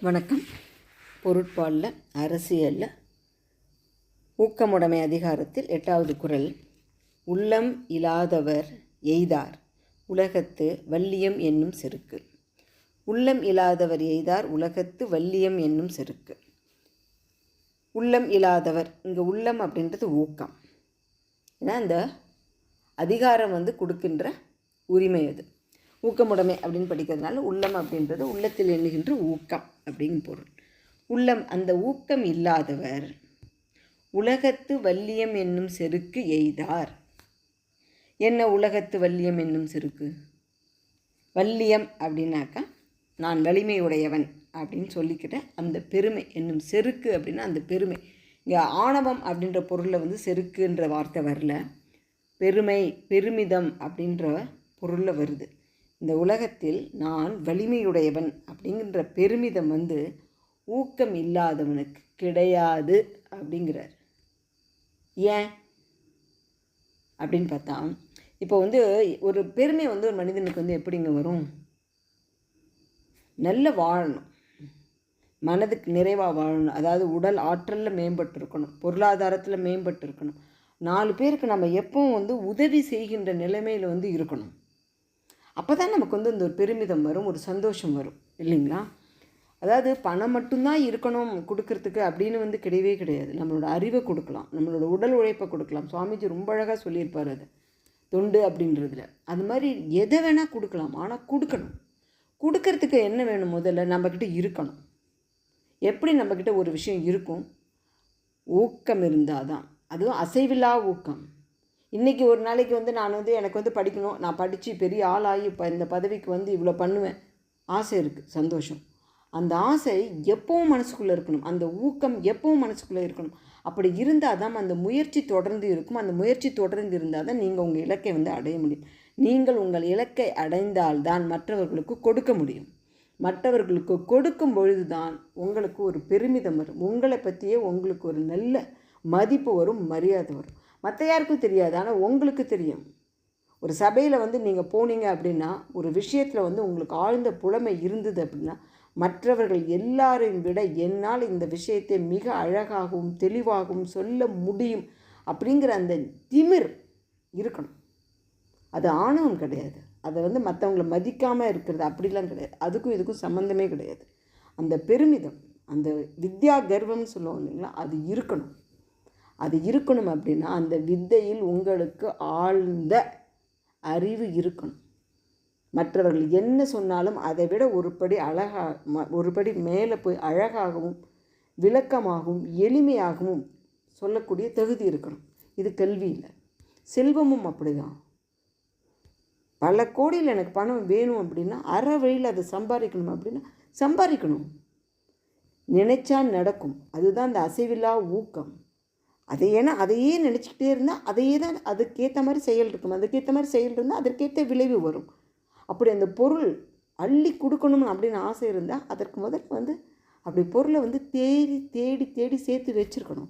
வணக்கம். பொருட்பாலில் அரசியலில் ஊக்கமுடைமை அதிகாரத்தில் எட்டாவது குறள் உள்ளம் இல்லாதவர் எய்தார். உலகத்து வல்லியம் என்னும் செருக்கு. உள்ளம் இல்லாதவர் எய்தார் உலகத்து வல்லியம் என்னும் செருக்கு. உள்ளம் இல்லாதவர் இங்கே உள்ளம் அப்படின்றது ஊக்கம். ஏன்னா இந்த அதிகாரம் வந்து கொடுக்கின்ற உரிமை அது. ஊக்கமுடைமை அப்படின்னு படிக்கிறதுனால உள்ளம் அப்படின்றது உள்ளத்தில் எண்ணுகின்ற ஊக்கம் அப்படின்னு பொருள். உள்ளம் அந்த ஊக்கம் இல்லாதவர் உலகத்து வல்லியம் என்னும் செருக்கு எய்தார். என்ன உலகத்து வல்லியம் என்னும் செருக்கு? வல்லியம் அப்படின்னாக்கா நான் வலிமையுடையவன் அப்படின்னு சொல்லிக்கிட்ட அந்த பெருமை என்னும் செருக்கு அப்படின்னா அந்த பெருமை. இங்கே ஆணவம் அப்படின்ற பொருளில் வந்து செருக்குன்ற வார்த்தை வரல. பெருமை பெருமிதம் அப்படின்ற பொருளில் வருது. இந்த உலகத்தில் நான் வலிமையுடையவன் அப்படிங்கிற பெருமிதம் வந்து ஊக்கம் இல்லாதவனுக்கு கிடையாது அப்படிங்கிறார். ஏன்? அப்படின்னு பார்த்தா இப்போ வந்து ஒரு பெருமை வந்து ஒரு மனிதனுக்கு வந்து எப்படிங்க வரும்? நல்ல வாழணும். மனதுக்கு நிறைவாக வாழணும். அதாவது உடல் ஆற்றலில் மேம்பட்டு இருக்கணும் பொருளாதாரத்தில் மேம்பட்டு இருக்கணும் நாலு பேருக்கு நம்ம எப்பவும் வந்து உதவி செய்கின்ற நிலைமையில் வந்து இருக்கணும். அப்போ தான் நமக்கு வந்து இந்த ஒரு பெருமிதம் வரும் ஒரு சந்தோஷம் வரும் இல்லைங்களா? அதாவது பணம் மட்டும்தான் இருக்கணும் கொடுக்கறதுக்கு அப்படின்னு வந்து கிடையவே கிடையாது. நம்மளோட அறிவை கொடுக்கலாம் நம்மளோட உடல் உழைப்பை கொடுக்கலாம். சுவாமிஜி ரொம்ப அழகாக சொல்லியிருப்பார் அது தொண்டு அப்படின்றதுல. அது மாதிரி எதை வேணால் கொடுக்கலாம் ஆனால் கொடுக்கணும். கொடுக்கறதுக்கு என்ன வேணும் முதல்ல? நம்மக்கிட்ட இருக்கணும். எப்படி நம்மக்கிட்ட ஒரு விஷயம் இருக்கும்? ஊக்கம் இருந்தால் தான் அதுவும் அசைவில்லா ஊக்கம். இன்றைக்கி ஒரு நாளைக்கு வந்து நான் வந்து எனக்கு வந்து படிக்கணும். நான் படித்து பெரிய ஆளாகி இப்போ இந்த பதவிக்கு வந்து இவ்வளோ பண்ணுவேன். ஆசை இருக்குது சந்தோஷம். அந்த ஆசை எப்பவும் மனசுக்குள்ளே இருக்கணும். அந்த ஊக்கம் எப்பவும் மனசுக்குள்ளே இருக்கணும். அப்படி இருந்தால் தான் அந்த முயற்சி தொடர்ந்து இருக்கும். அந்த முயற்சி தொடர்ந்து இருந்தால் தான் நீங்கள் உங்கள் இலக்கை வந்து அடைய முடியும். நீங்கள் உங்கள் இலக்கை அடைந்தால்தான் மற்றவர்களுக்கு கொடுக்க முடியும். மற்றவர்களுக்கு கொடுக்கும் பொழுது தான் உங்களுக்கு ஒரு பெருமிதம் வரும். உங்களை பற்றியே உங்களுக்கு ஒரு நல்ல மதிப்பு வரும் மரியாதை வரும். மற்ற யாருக்கும் தெரியாது ஆனால் உங்களுக்கு தெரியும். ஒரு சபையில் வந்து நீங்கள் போனீங்க அப்படின்னா ஒரு விஷயத்தில் வந்து உங்களுக்கு ஆழ்ந்த புலமை இருந்தது அப்படின்னா மற்றவர்கள் எல்லாரையும் விட என்னால் இந்த விஷயத்தை மிக அழகாகவும் தெளிவாகவும் சொல்ல முடியும் அப்படிங்கிற அந்த திமிர் இருக்கணும். அது ஆணவம் கிடையாது. அதை வந்து மற்றவங்கள மதிக்காமல் இருக்கிறது அப்படிலாம் கிடையாது. அதுக்கும் இதுக்கும் சம்மந்தமே கிடையாது. அந்த பெருமிதம் அந்த வித்யா கர்வம்னு சொல்லுவோம் இல்லைங்களா அது இருக்கணும். அது இருக்கணும் அப்படின்னா அந்த வித்தையில் உங்களுக்கு ஆழ்ந்த அறிவு இருக்கணும். மற்றவர்கள் என்ன சொன்னாலும் அதை விட ஒரு படி அழகாக ஒருபடி மேலே போய் அழகாகவும் விளக்கமாகவும் எளிமையாகவும் சொல்லக்கூடிய தகுதி இருக்கணும். இது கல்வியில் செல்வமும் அப்படிதான். பல கோடியில் எனக்கு பணம் வேணும் அப்படின்னா அற வழியில் அதை சம்பாதிக்கணும் அப்படின்னா சம்பாதிக்கணும். நினைச்சா நடக்கும். அதுதான் அந்த அசைவில்லா ஊக்கம். அது ஏன்னா அதையே நினச்சிக்கிட்டே இருந்தால் அதையே தான் அதுக்கேற்ற மாதிரி செயல் இருக்கும். அதுக்கேற்ற மாதிரி செயல் இருந்தால் அதற்கேற்ற விளைவு வரும். அப்படி அந்த பொருள் அள்ளி கொடுக்கணும்னு அப்படின்னு ஆசை இருந்தால் அதற்கு முதல்ல வந்து அப்படி பொருளை வந்து தேடி தேடி தேடி சேர்த்து வச்சுருக்கணும்.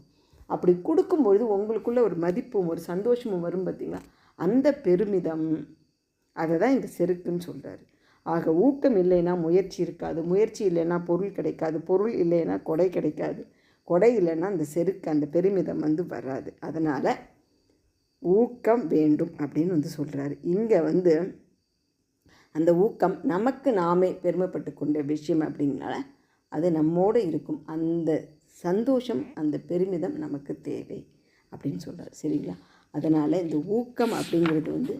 அப்படி கொடுக்கும்பொழுது உங்களுக்குள்ள ஒரு மதிப்பும் ஒரு சந்தோஷமும் வரும் பார்த்திங்களா? அந்த பெருமிதம். அதை தான் இந்த செருக்குன்னு சொல்கிறாரு ஆக ஊக்கம் இல்லைன்னா முயற்சி இருக்காது. முயற்சி இல்லைன்னா பொருள் கிடைக்காது. பொருள் இல்லைன்னா கொடை கிடைக்காது. கொடை இல்லைன்னா அந்த செருக்கு அந்த பெருமிதம் வந்து வராது. அதனால் ஊக்கம் வேண்டும் அப்படின்னு வந்து சொல்கிறாரு இங்கே வந்து அந்த ஊக்கம் நமக்கு நாமே பெருமைப்பட்டு கொண்ட விஷயம் அப்படின்னால அது நம்மோடு இருக்கும். அந்த சந்தோஷம் அந்த பெருமிதம் நமக்கு தேவை அப்படின்னு சொல்கிறார் சரிங்களா? அதனால் இந்த ஊக்கம் அப்படிங்கிறது வந்து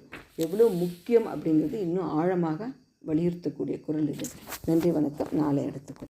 எவ்வளோ முக்கியம் அப்படிங்கிறது இன்னும் ஆழமாக வலியுறுத்தக்கூடிய குரல் இது. நன்றி வணக்கம். நாளை எடுத்துக்கொள்